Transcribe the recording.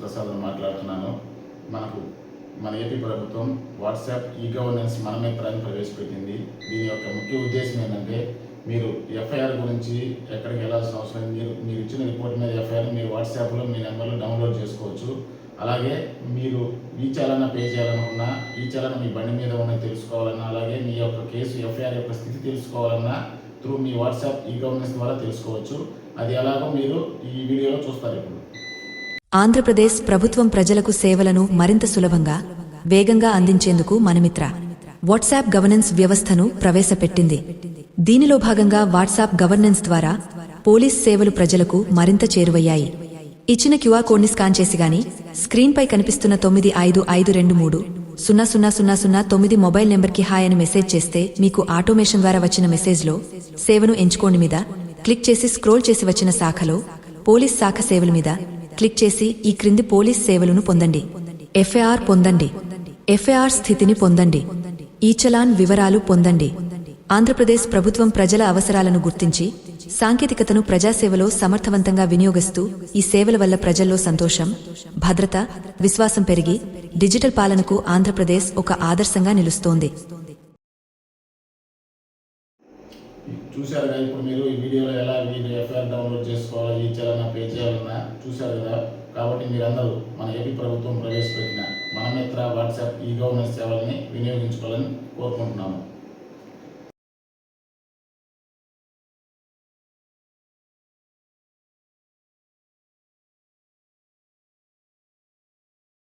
ప్రసాద్ మాట్లాడుతున్నాను. మనకు మన ఏపీ ప్రభుత్వం వాట్సాప్ ఈ గవర్నెన్స్ మన మిత్రాన్ని ప్రవేశపెట్టింది. దీని యొక్క ముఖ్య ఉద్దేశం ఏంటంటే మీరు ఎఫ్ఐఆర్ గురించి ఎక్కడికి వెళ్ళాల్సిన అవసరం మీరు మీరు ఇచ్చిన రిపోర్ట్ మీద ఎఫ్ఐఆర్ మీరు వాట్సాప్లో మీ నెంబర్లో డౌన్లోడ్ చేసుకోవచ్చు. అలాగే మీరు ఈ చలన పే చేయాలనుకున్నా ఈ చలన మీ బండి మీద ఉన్న తెలుసుకోవాలన్నా అలాగే మీ యొక్క కేసు ఎఫ్ఐఆర్ యొక్క స్థితి తెలుసుకోవాలన్నా త్రూ మీ వాట్సాప్ ఈ గవర్నెన్స్ ద్వారా తెలుసుకోవచ్చు. అది ఎలాగో మీరు ఈ వీడియోలో చూస్తారు ఇప్పుడు. ఆంధ్రప్రదేశ్ ప్రభుత్వం ప్రజలకు సేవలను మరింత సులభంగా వేగంగా అందించేందుకు మనమిత్ర వాట్సాప్ గవర్నెన్స్ వ్యవస్థను ప్రవేశపెట్టింది. దీనిలో భాగంగా వాట్సాప్ గవర్నెన్స్ ద్వారా పోలీస్ సేవలు ప్రజలకు మరింత చేరువయ్యాయి. ఇచ్చిన క్యూఆర్ కోడ్ని స్కాన్ చేసి గాని స్క్రీన్పై కనిపిస్తున్న తొమ్మిది ఐదు ఐదు రెండు మూడు సున్నా సున్నా సున్నా సున్నా తొమ్మిది మొబైల్ నెంబర్కి హాయ్ అని మెసేజ్ చేస్తే మీకు ఆటోమేషన్ ద్వారా వచ్చిన మెసేజ్లో సేవను ఎంచుకోండి మీద క్లిక్ చేసి స్క్రోల్ చేసి వచ్చిన శాఖలో పోలీస్ శాఖ సేవల మీద క్లిక్ చేసి ఈ క్రింది పోలీస్ సేవలను పొందండి. ఎఫ్ఐఆర్ పొందండి. ఎఫ్ఐఆర్ స్థితిని పొందండి. ఈ చలాన్ వివరాలు పొందండి. ఆంధ్రప్రదేశ్ ప్రభుత్వం ప్రజల అవసరాలను గుర్తించి సాంకేతికతను ప్రజాసేవలో సమర్థవంతంగా వినియోగిస్తూ ఈ సేవల వల్ల ప్రజల్లో సంతోషం భద్రత విశ్వాసం పెరిగి డిజిటల్ పాలనకు ఆంధ్రప్రదేశ్ ఒక ఆదర్శంగా నిలుస్తోంది. చూశారు కదా ఇప్పుడు మీరు ఈ వీడియోలో ఎలా వీడియో ఎఫ్ఐఆర్ డౌన్లోడ్ చేసుకోవాలో ఈ చేయాలన్నా పే చేయాలన్నా చూశారు కదా కాబట్టి మీరందరూ మన ఏపీ ప్రభుత్వం ప్రవేశపెట్టిన మన మిత్ర వాట్సాప్ ఈ గవర్నెన్స్ సేవల్ని వినియోగించుకోవాలని కోరుకుంటున్నాము.